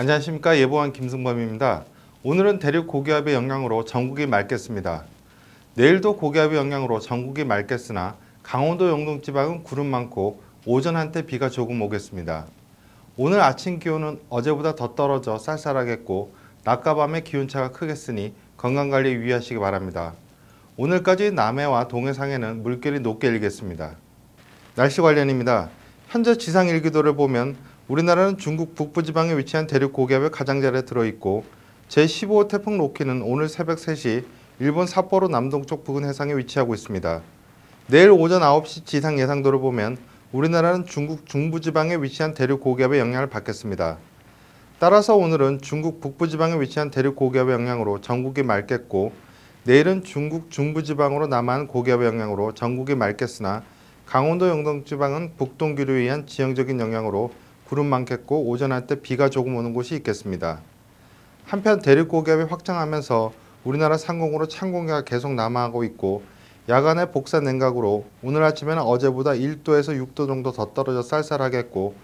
안녕하십니까 예보원 김승범입니다. 오늘은 대륙 고기압의 영향으로 전국이 맑겠습니다. 내일도 고기압의 영향으로 전국이 맑겠으나 강원도 영동 지방은 구름 많고 오전 한때 비가 조금 오겠습니다. 오늘 아침 기온은 어제보다 더 떨어져 쌀쌀하겠고 낮과 밤의 기온차가 크겠으니 건강관리에 유의하시기 바랍니다. 오늘까지 남해와 동해상에는 물결이 높게 일겠습니다. 날씨 관련입니다. 현재 지상 일기도를 보면 우리나라는 중국 북부지방에 위치한 대륙 고기압의 가장자리에 들어있고 제15호 태풍 로키는 오늘 새벽 3시 일본 삿포로 남동쪽 부근 해상에 위치하고 있습니다. 내일 오전 9시 지상 예상도를 보면 우리나라는 중국 중부지방에 위치한 대륙 고기압의 영향을 받겠습니다. 따라서 오늘은 중국 북부지방에 위치한 대륙 고기압의 영향으로 전국이 맑겠고 내일은 중국 중부지방으로 남한 고기압의 영향으로 전국이 맑겠으나 강원도 영동 지방은 북동기류에 의한 지형적인 영향으로 구름 많겠고 오전 한때 비가 조금 오는 곳이 있겠습니다. 한편 대륙 고기압이 확장하면서 우리나라 상공으로 찬 공기가 계속 남하하고 있고 야간에 복사 냉각으로 오늘 아침에는 어제보다 1도에서 6도 정도 더 떨어져 쌀쌀하겠고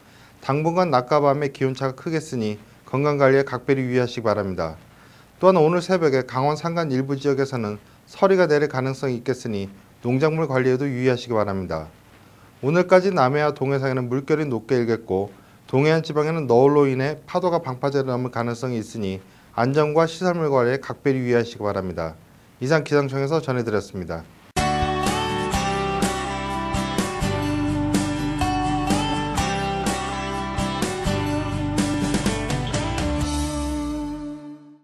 당분간 낮과 밤의 기온차가 크겠으니 건강관리에 각별히 유의하시기 바랍니다. 또한 오늘 새벽에 강원 산간 일부 지역에서는 서리가 내릴 가능성이 있겠으니 농작물 관리에도 유의하시기 바랍니다. 오늘까지 남해와 동해상에는 물결이 높게 일겠고 동해안 지방에는 너울로 인해 파도가 방파제를 넘을 가능성이 있으니 안전과 시설물 관리에 각별히 유의하시기 바랍니다. 이상 기상청에서 전해드렸습니다.